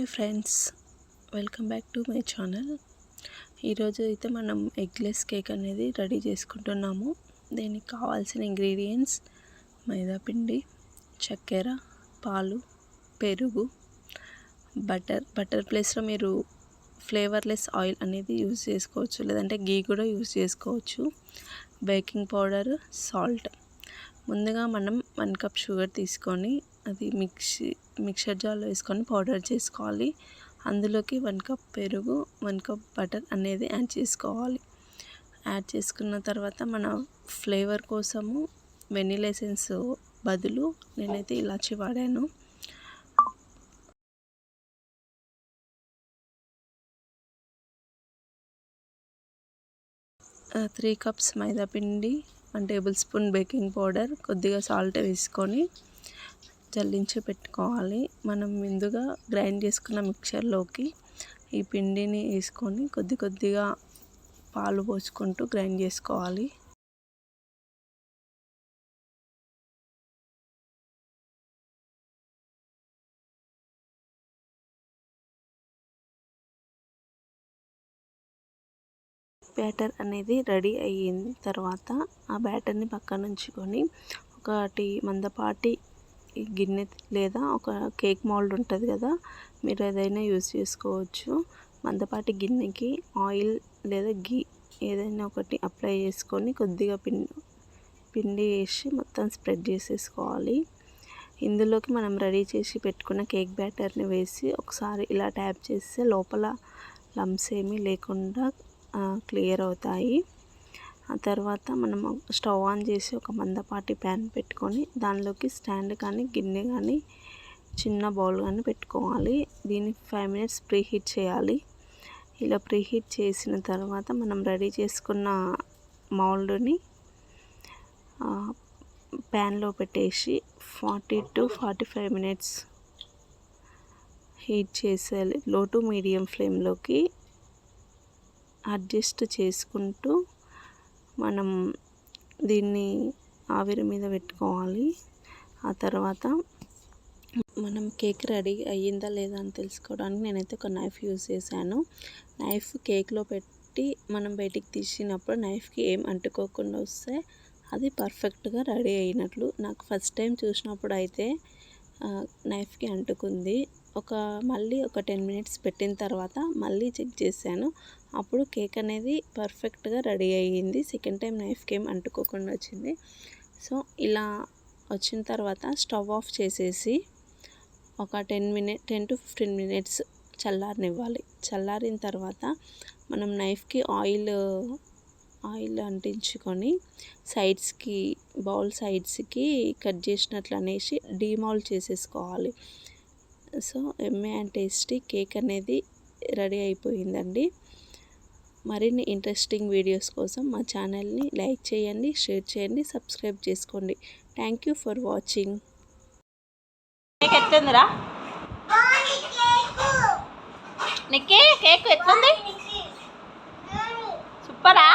Friends welcome back to my channel ఈరోజు అయితే మనం ఎగ్లెస్ కేక్ అనేది రెడీ చేసుకుంటున్నాము. దీనికి కావాల్సిన ఇంగ్రీడియంట్స్ మైదాపిండి చక్కెర పాలు పెరుగు బటర్ బటర్ ప్లేస్లో మీరు ఫ్లేవర్లెస్ ఆయిల్ అనేది యూజ్ చేసుకోవచ్చు. లేదంటే గీ కూడా యూజ్ చేసుకోవచ్చు. బేకింగ్ పౌడర్ సాల్ట్ ముందుగా మనం వన్ కప్ షుగర్ తీసుకొని అది మిక్సీ మిక్సర్ జార్లో వేసుకొని పౌడర్ చేసుకోవాలి. అందులోకి వన్ కప్ పెరుగు వన్ కప్ బటర్ అనేది యాడ్ చేసుకోవాలి. యాడ్ చేసుకున్న తర్వాత మన ఫ్లేవర్ కోసము వెనిలా ఎసెన్స్ బదులు నేనైతే ఇలాచి వాడాను. త్రీ కప్స్ మైదా పిండి one tablespoon baking powder కొద్దిగా సాల్ట్ వేసుకొని జల్లించి పెట్టుకోవాలి. మనం ముందుగా గ్రైండ్ చేసుకున్న మిక్చర్లోకి ఈ పిండిని వేసుకొని కొద్ది కొద్దిగా పాలు పోసుకుంటూ గ్రైండ్ చేసుకోవాలి. బ్యాటర్ అనేది రెడీ అయిన తర్వాత ఆ బ్యాటర్ని పక్కన ఉంచుకొని ఒకటి మందపాటి గిన్నె లేదా ఒక కేక్ మౌల్డ్ ఉంటుంది కదా మీరు ఏదైనా యూస్ చేసుకోవచ్చు. మందపాటి గిన్నెకి ఆయిల్ లేదా గీ ఏదైనా ఒకటి అప్లై చేసుకొని కొద్దిగా పిండి పిండి వేసి మొత్తం స్ప్రెడ్ చేసేసుకోవాలి. ఇందులోకి మనం రెడీ చేసి పెట్టుకున్న కేక్ బ్యాటర్ని వేసి ఒకసారి ఇలా ట్యాప్ చేస్తే లోపల లమ్స్ ఏమీ లేకుండా క్లియర్ అవుతాయి. ఆ తర్వాత మనం స్టవ్ ఆన్ చేసి ఒక మందపాటి ప్యాన్ పెట్టుకొని దానిలోకి స్టాండ్ కానీ గిన్నె కానీ చిన్న బౌల్ కానీ పెట్టుకోవాలి. దీన్ని ఫైవ్ మినిట్స్ ప్రీ హీట్ చేయాలి. ఇలా ప్రీ హీట్ చేసిన తర్వాత మనం రెడీ చేసుకున్న మౌల్డ్ని ప్యాన్లో పెట్టేసి forty to forty five minutes heat చేసేయాలి లో టు మీడియం ఫ్లేమ్లోకి అడ్జస్ట్ చేసుకుంటూ మనం దీన్ని ఆవిరి మీద పెట్టుకోవాలి. ఆ తర్వాత మనం కేక్ రెడీ అయ్యిందా లేదా అని తెలుసుకోవడానికి నేనైతే ఒక నైఫ్ యూజ్ చేశాను. నైఫ్ కేక్లో పెట్టి మనం బయటికి తీసినప్పుడు నైఫ్కి ఏం అంటుకోకుండా వస్తే అది పర్ఫెక్ట్గా రెడీ అయినట్లు. నాకు ఫస్ట్ టైం చూసినప్పుడు అయితే నైఫ్కి అంటుకుంది. ఒక మళ్ళీ ఒక టెన్ మినిట్స్ పెట్టిన తర్వాత మళ్ళీ చెక్ చేశాను. అప్పుడు కేక్ అనేది పర్ఫెక్ట్గా రెడీ అయ్యింది. సెకండ్ టైం నైఫ్కి ఏం అంటుకోకుండా వచ్చింది. సో ఇలా వచ్చిన తర్వాత స్టవ్ ఆఫ్ చేసేసి ఒక ten minute ten to fifteen minutes చల్లారనివ్వాలి. చల్లారిన తర్వాత మనం నైఫ్కి ఆయిల్ ఆయిల్ అంటించుకొని సైడ్స్కి బౌల్ సైడ్స్కి కట్ చేసినట్లు అనేసి డీమాల్ చేసేసుకోవాలి. సో ఎమ్మె అండ్ టేస్టీ కేక్ అనేది రెడీ అయిపోయిందండి. మరిన్ని ఇంట్రెస్టింగ్ వీడియోస్ కోసం మా ఛానల్ని లైక్ చేయండి షేర్ చేయండి సబ్స్క్రైబ్ చేసుకోండి. Thank you for watching. Cake ఎట్లుందిరా? Nikki cake ఎట్లుంది? సూపరా?